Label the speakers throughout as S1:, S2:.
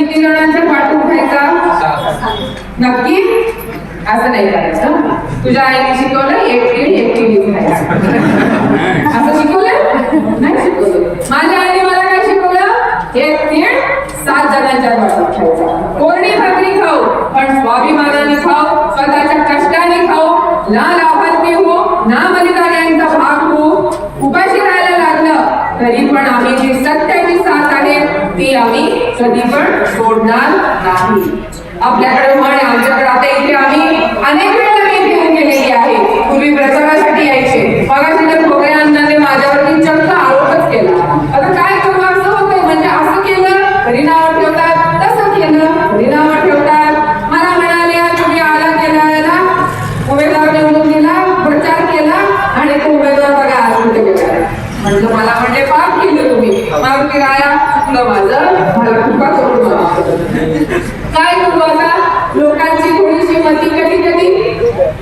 S1: किती जणांच्या पाठ उठायचा नक्की? असं नाही करायचं. तुझ्या आईने शिकवलं एक तीळ एक तीळ लिहायचं असं शिकवलं? नाही शिकवलं. माझ्या आईने मला काय शिकवलं? एक तीळ सात जणांच्या पाठ खायचा कोरडी भाकरी खाऊ पण स्वाभिमानाने खाऊ स्वतःच्या कष्टाने खाऊ ना लाभार्थी हो ना बलिदान्यांचा भाग हो उपाशी राहायला लागलं तरी पण आम्ही जे ती आम्ही कधी पण सोडणार नाही. आपल्याकडे म्हण आमच्याकडे आता इथे आम्ही अनेक वेळा मी घेऊन गेलेली आहे. पूर्वी प्रचारासाठी यायचे. मगाशी तर भोगळे अण्णांनी माझ्यावरती चक्क आरोपच केला आता काय करू असं होतंय म्हणजे असं केलं तरी नावं ठेवतात तसं केलं तरी नावं ठेवतात मला म्हणाले तुम्ही आला केला याला उमेदवार निवडून दिला प्रचार केला आणि तो उमेदवार बघा आज कुठे गेला म्हटलं मला म्हणजे पाप केलं तुम्ही मारुती राया चुकलं माझं मला कृपा करून माफ करा. काय करू आता लोकांची थोडीशी मती कधी कधी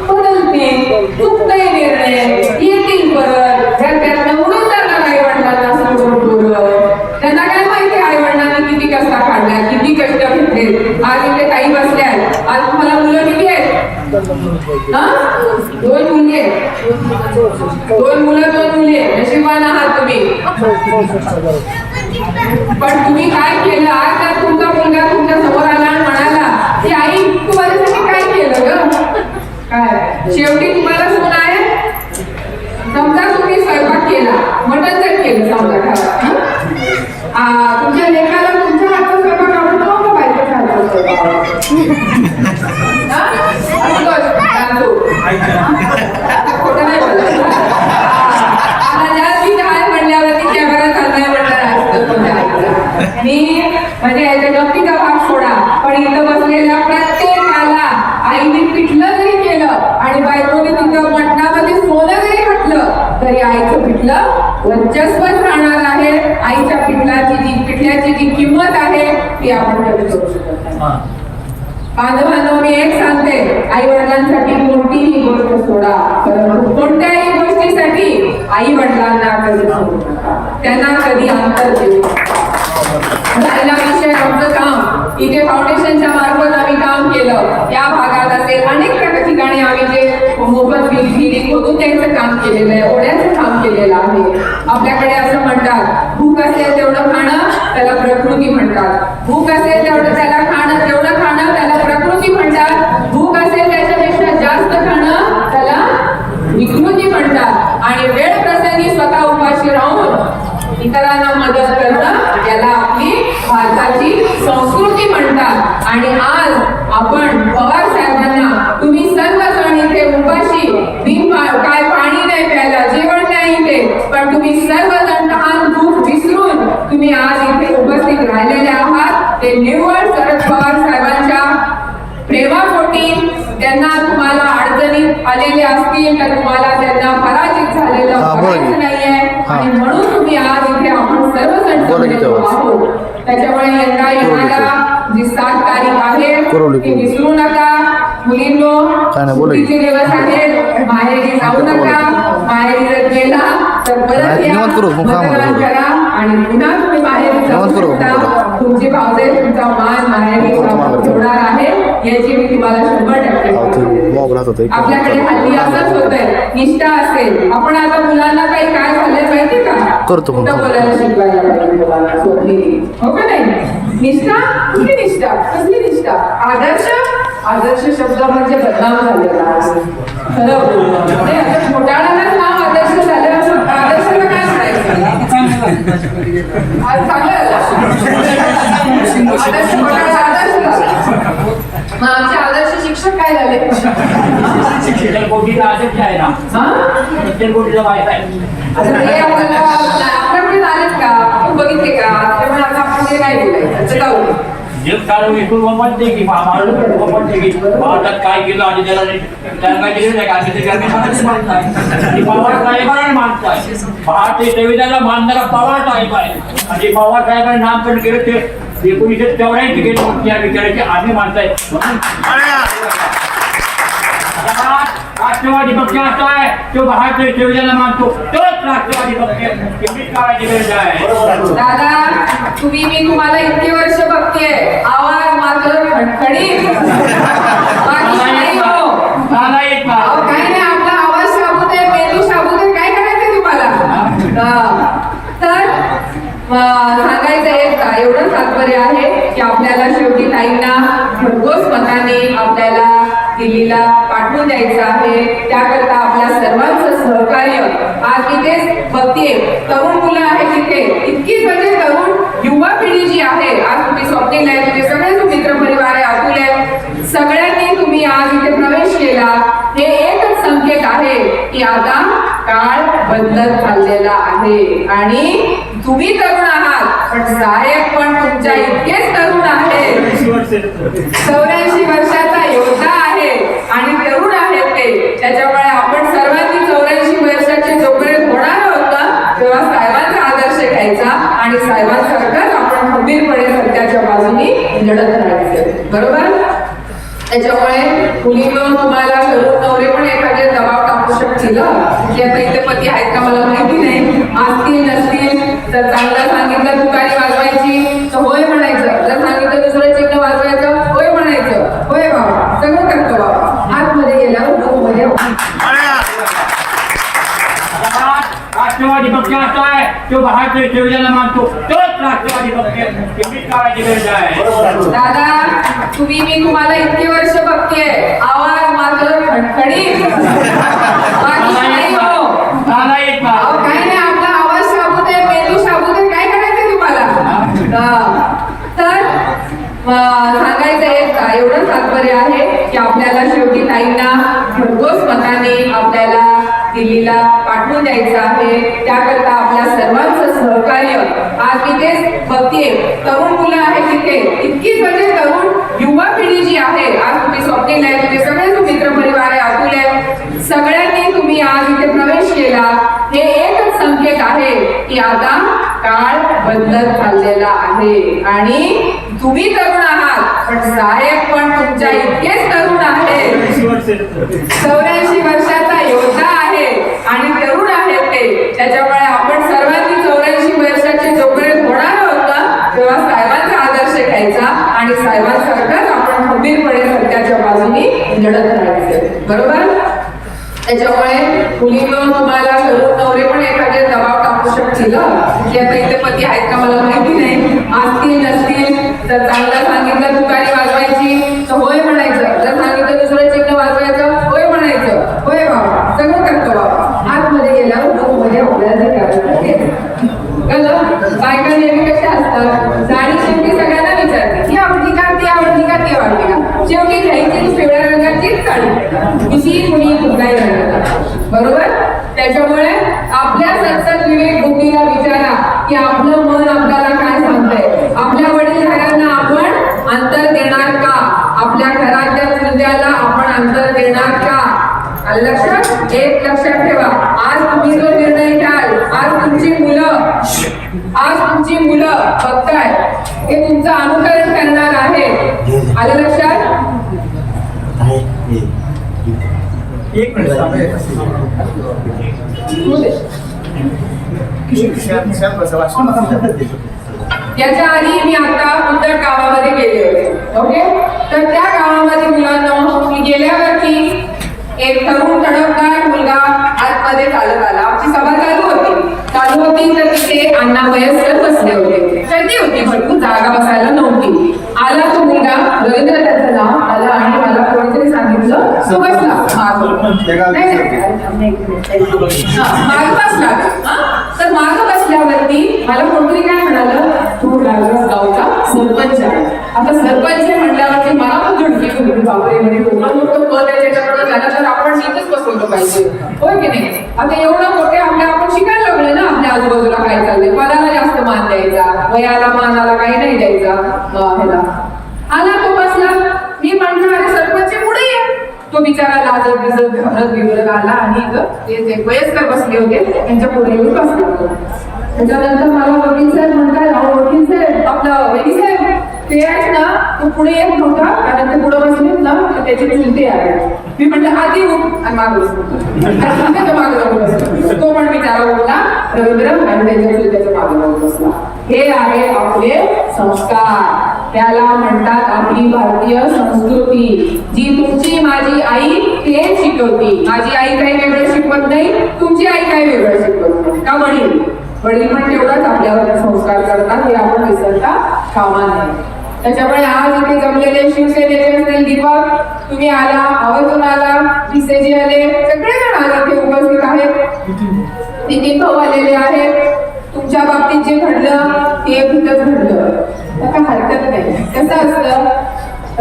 S1: बदलते चुकतंय निर्णय येतील परत त्यातनं उडून जाणार आई वडिलांना सोडून पोरं. त्यांना काय माहिती आई वडिलांनी किती कष्ट काढल्या किती कष्ट घेतले आज इथे काही बसल्यात आज तुम्हाला मुलं किती आहेत हा? दोन मुंगे दोन मुलं दोन मुली. नशिबान आहात तुम्ही. पण तुम्ही काय केलं? आज तर तुमचा मुलगा तुमच्यासमोर आला आणि म्हणाला की आई तू माझ्यासाठी काय केलं ग? काय? शेवटी तुम्हाला सून आहे? समजा तुम्ही स्वयंपाक केला मटन जर केलं समजा तुमच्या लेखाला तुमच्या हातचा स्वयंपाक आवडतो का बायकोच्या हातचा स्वयंपाक? आवडतो? हा? असतोच, तांदूळ. खोटं नाही बोलायचं. आता ज्या मी काय म्हणल्यावरती कॅमेरा चाललाय म्हणणार असतं तुमच्या ऐकलं. मी म्हणजे याच्या गप्पीचा भाग सोडा पण इथं बसलेल्या प्रत्येकाला आईने पिठलं जरी केलं आणि बायकोने तिथं मटणामध्ये सोनं जरी घातलं तरी आईचं पिठलं वर्चस्वच राहणार आहे आईच्या पिठलाची जी पिठल्याची जी किंमत आहे ती आपण कधी करू शकत नाही बांधवांनो मी एक सांगते आई वडिलांसाठी कोणतीही गोष्ट सोडा परंतु कोणत्याही गोष्टीसाठी आई वडिलांना कधी त्यांना कधी अंतर देऊ राहिला विषय आमचं काम इथे फाउंडेशनच्या मार्फत आम्ही काम केलं. या भागात असेल अनेक प्रकार ठिकाणी आम्ही जे मोफत विहिरी खोदून त्यांचं काम केलेलं आहे ओढ्याचं काम केलेलं आहे. आपल्याकडे असं म्हणतात भूक असेल तेवढं खाणं त्याला प्रकृती म्हणतात. भूक असेल तेवढं त्याला खाणं तेवढं खाणं त्याला प्रकृती म्हणतात. भूक असेल त्याच्यापेक्षा जास्त खाणं त्याला विकृती म्हणतात. आणि वेळ प्रसंगी स्वतः उपाशी राहून इतरांना मदत करणं याला आपली भारताची संस्कृती म्हणतात. आणि आज आपण पवार साहेबांना तुम्ही सर्वजण इथे उपाशी बिन पा- काय पाणी नाही प्यायला जेवण नाही इथे पण तुम्ही सर्वजण तहान भूक विसरून तुम्ही आज इथे उपस्थित राहिलेले आहात ते निव्वळ शरद पवार साहेबांच्या प्रेमापोटी त्यांना तुम्हाला अडचणीत आलेले असतील तर तुम्हाला त्यांना पराजित झालेलं. बघायचं नाहीये. आणि म्हणून तुम्ही आज इथे आपण सर्वजण
S2: की
S1: जमलेलो. आहोत त्याच्यामुळे यंदा येणारा जी सात तारीख आहे ती. विसरू नका मुलींनो. सुट्टीचे दिवस आहेत माहेरी जाऊ नका. माहेरी जर गेला तर परत या.
S2: करा
S1: आणि पुन्हा
S2: निवांत करू.
S1: तुमची भावजे तुमचा मान माहेरी. ठेवणार आहे. याची मी तुम्हाला शंभर टक्के. आपल्याकडे हल्ली असंच होतंय. निष्ठा असेल. आपण आता मुलांना काही काय झालंय माहिती का?
S2: करतो
S1: बोलायला शिकवायला. हो का नाही? निष्ठा? कुठली निष्ठा? कसली निष्ठा? आदर्श? आदर्श शब्द म्हणजे बदनाम झालेला आहे. खरं घोटाळ्यालाच नाव आदर्श झालं असं आदर्शला काय? म्हणायचं चांगलं आदर्श आदर्श. मग आमचे आदर्श शिक्षक काय झाले?
S3: कोटीला आहे ना
S1: हा
S3: कोटीला बाहेर आहे
S1: आता ते आपल्याला आपल्याकडे झालेत का आपण बघितले का? त्यामुळे आता आपण ते नाही बोलायचं. जाऊ
S3: विकून की की भारतात काय केलं आणि त्याला त्यांना केलं नाही ते करणे सांगायचं माहीत नाही आणि पवार साहेबांना मानताय भारतीय संविधानाला मानणारा पवार साहेब आहे आणि पवार साहेबांनी नामकरण केलं ते एकोणीसशे चौऱ्याऐंशी केलं. त्या विचाराचे आम्ही मानताय. म्हणून राष्ट्रवादी पक्ष असा आहे तो भारतीय सेवेला मानतो. तरच राष्ट्रवादी पक्ष
S1: दादा तुम्ही मी तुम्हाला इतकी वर्ष बघते आवाज मात्र खणखणी मला येत
S3: हो.
S1: आपला आवाज साबूत आहे मेंदू साबूत काय करायचं तुम्हाला? तर सांगायचं एवढं तात्पर्य आहे की आपल्याला शेवटी ताईंना भरघोस मताने आपल्या दिल्लीला पाठवून द्यायचं आहे. त्याकरता आपल्या सर्वांचं सहकार्य. आज इथेच बघतीये तरुण मुलं आहेत तिथे इतकीच म्हणजे तरुण युवा पिढी जी आहे आज तुम्ही स्वप्नील आहे तुझे सगळे जो मित्र परिवार आहे अतुल आहे सगळ्यांनी तुम्ही आज इथे प्रवेश केला. हे एकच संकेत आहे की आता काळ बदलत चाललेला आहे. आणि तुम्ही तरुण आहात पण साहेब पण तुमच्या इतकेच तरुण आहेत. चौऱ्याऐंशी वर्षाचा योद्धा आहे आणि तरुण आहे ते त्याच्यामुळे आपण सर्वांनी चौऱ्याऐंशी वर्षाचे जोपर्यंत होणार आहोत ना तेव्हा साहेबांचा आदर्श घ्यायचा आणि साहेबांसारखंच आपण खंबीरपणे सत्याच्या बाजूनी लढत राहायचं बरोबर? त्याच्यामुळे मुलीनं तुम्हाला तरुण नवरे पण एखादे दबाव टाकू शकतील की आता इथे पती आहेत का मला माहिती नाही. असतील नसतील तर चांगलं सांगितलं तुकारी वाजवायची. तर होय म्हणायचं जर सांगितलं दुसरं चिन्ह वाजवायचं होय म्हणायचं होय बाबा सगळं करतो बाबा आतमध्ये गेल्यावर तो मध्ये
S3: पक्ष असा आहे तो भारतीय ठेवलेला मानतो. तोच राष्ट्रवादी काळाची गरज आहे.
S1: दादा तुम्ही मी तुम्हाला इतके वर्ष बघतेय आवाज मात्र अं, सांगायचं एक एवढं तात्पर्य आहे की आपल्याला शेवटी ताईंना भरघोस मताने आपल्याला दिल्लीला पाठवून द्यायचं आहे. त्याकरता आपल्या सर्वांचं सहकार्य आज मी तेच बघते तरुण मुलं आहेत तिथे. इतकीच म्हणजे तरुण युवा पिढी जी आहे आज तुम्ही स्वप्नील आहे तुझे सगळे जो मित्र परिवार आहे अतुल आहे. सगळ्यांनी तुम्ही आज इथे प्रवेश केला. हे एकच संकेत आहे की आता काळ बदलत चाललेला आहे. आणि तुम्ही तरुण आहात पण साहेब पण तुमच्या इतकेच तरुण आहेत. चौऱ्याऐंशी वर्षाचा योद्धा आणि तरुण आहे ते. त्याच्यामुळे आपण सर्वांनी चौऱ्याऐंशी वर्षाचे जोपर्यंत होणार होता तेव्हा साहेबांचा आदर्श घ्यायचा आणि साहेबांसारखंच आपण खंबीरपणे सत्याच्या बाजूनी लढत राहायचं बरोबर? त्याच्यामुळे मुलीनं तुम्हाला तरुण नवरे पण एखादे दबाव टाकू शकतील की आता इथे पती आहेत का मला माहिती नाही. असतील नसतील तर चांगलं सांगितलं तुकारी वाजवायची तर होय म्हणायचं जर सांगितलं दुसरं चिन्ह वाजवायचं होय म्हणायचं होय बाबा सगळं करतो बाबा आतमध्ये गेल्यावर तो मध्ये आपल्याला ते करायचं आहे. कळलं? बायका नेहमी कशा असतात? जाणी शेवटी सगळ्यांना विचारते ही आवडती का? ती आवडती का? ती आवडती का? शेवटी घ्यायची पिवळ्या रंगाचीच साडी. कुणी कुठलाही रंगाचा. बरोबर? त्याच्यामुळे आपल्या सत्सत विवेक बुद्धीला विचारा की आपलं मन आपल्याला काय सांगतंय? आपल्या वडील वडीलधाऱ्यांना आपण अंतर देणार का? आपल्या घराच्या मुद्द्याला आपण अंतर देणार का? लक्षात? एक लक्षात ठेवा. आज तुम्ही जो निर्णय घ्याल आज तुमची आज तुमची मुलं बघताय हे तुमचं अनुकरण करणार आहे आलं लक्षात?
S2: एक मिनिट
S1: होऊ दे. याच्या आधी मी आता उद्धट गावामध्ये गेले होते. ओके? तर त्या गावामध्ये मुलांना मी गेल्यावरती एक तरुण तडफदार मुलगा आतमध्ये चालत आला आमची सभा चालू होती तर तिथे अण्णा वयस्कर बसले होते. गर्दी होती भरपूर जागा बसायला नव्हती. आला तो मुलगा रवींद्र त्याचं नाव आला आणि मला कोणीतरी सांगितलं तू बसला मागं. मागं बसला. हा? तर मागं बसल्यावरती मला कोणतरी काय म्हणालं तू राजगाव गावचा सरपंच. आहे आता सरपंच म्हटल्यावरती मला पण झुडकी होती बापरे म्हणजे एवढं मोठं पद आहे त्याच्याकडे झालं तर आपण इथेच बसवलं पाहिजे. होय की नाही? आता एवढं मोठे आपल्या आपण शिकायला लागले ना आपल्या आजूबाजूला काय चाललंय? पदाला जास्त मान द्यायचा वयाला मानाला काही नाही द्यायचा. ह्याला. आला तो बसला. मी म्हणलं अरे सरपंच पुढे ये. तो बिचारा लाजत बिजत घाबरत बिबरत आला आणि ते वयस्कर बसले होते. त्यांच्या पुढे येऊन बसला. त्याच्यानंतर मला वकील साहेब म्हणताय अहो वकील साहेब आपलं वकील साहेब ते आहेत ना तू पुढे येत नव्हता कारण ते पुढे बसलेत ना तर त्याचे चुलते आहे. मी म्हटलं आधी उठ आणि माग तो पण बिचारा उठला रवींद्र आणि त्याच्या चुलत्याच्या मागे बसला. हे आहे आपले संस्कार. त्याला म्हणतात आपली भारतीय संस्कृती. जी तुमची माझी आई ते शिकवती. माझी आई काही वेगळं शिकवत नाही तुमची आई काही वेगळं शिकवत नाही. का वडील वडील पण तेवढाच आपल्यावर संस्कार करतात हे आपण विसरता कामा नये. त्याच्यामुळे आज इथे जमलेले शिवसेनेचे असतील दीपक तुम्ही आला आवर्जून आला भिसेजी आले सगळेजण आज इथे उपस्थित आहेत. नितीन भाऊ आलेले आहेत. तुमच्या बाबतीत जे घडलं ते भीतच घडलं. आता हरकत नाही. कसं असतं?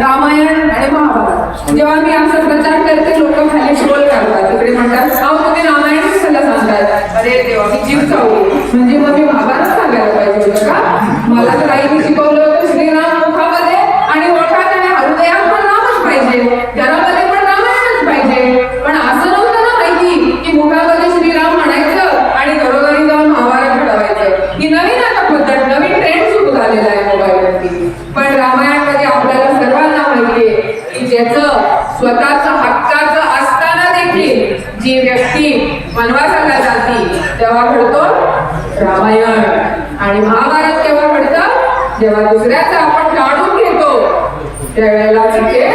S1: रामायण आणि महाभारत. जेव्हा मी असं प्रचार करते लोक खाली ट्रोल करतात. तिकडे म्हणतात अहो तुम्ही रामायण कशाला सांगताय? अरे देवा मी जीव चावली म्हणजे मग मी महाभारत सांगायला पाहिजे होतं का? मला तर आईने शिकवलं होतं श्रीराम मुखामध्ये आणि ओठात आणि हृदयात पण नामच पाहिजे. घरामध्ये पण रामायणच पाहिजे. पण असं नव्हतं ना माहिती की मुखामध्ये श्रीराम म्हणायचं आणि घरोघरी जाऊन महाभारत घडवायचं. ही नवीन आता पद्धत नवीन ट्रेंड सुरू झालेला आहे मोबाईलवरती. पण रामायणमध्ये आपल्याला सर्वांना माहितीये की ज्याचं स्वतःच हक्काचं असताना देखील जी व्यक्ती वनवासाला जाती तेव्हा घडतो रामायण. आणि महाभारत केव्हा घडतं? जेव्हा दुसऱ्याचं आपण जाणून घेतो त्यावेळेला तिथे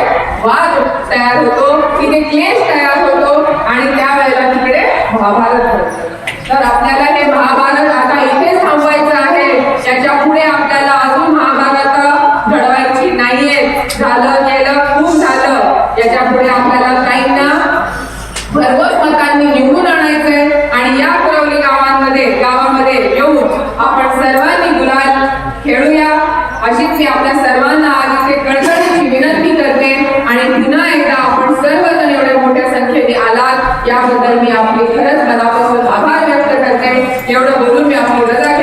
S1: वाद तयार होतो. तिथे क्लेश तयार होतो आणि त्यावेळेला तिकडे महाभारत घडतं तर आपल्याला हे महाभारत आता इथेच थांबवायचं आहे त्याच्या पुढे आपल्याला अजून महाभारत घडवायची नाहीये झालं गेलं खूप झालं याच्यापुढे आपल्याला ताईंना भरघोस मतांनी निवडून आणायचंय आणि या कुरवली गावांमध्ये गावामध्ये येऊन आपण सर्वांनी गुलाल खेळूया अशीच मी आपल्या सर्वांना आज इथे कळकळीची विनंती करते आणि पुन्हा एकदा आपण सर्वजण एवढ्या मोठ्या संख्येने आलात. याबद्दल मी आपली खरंच मनापासून आभार व्यक्त करते. एवढं बोलून मी आपली रजा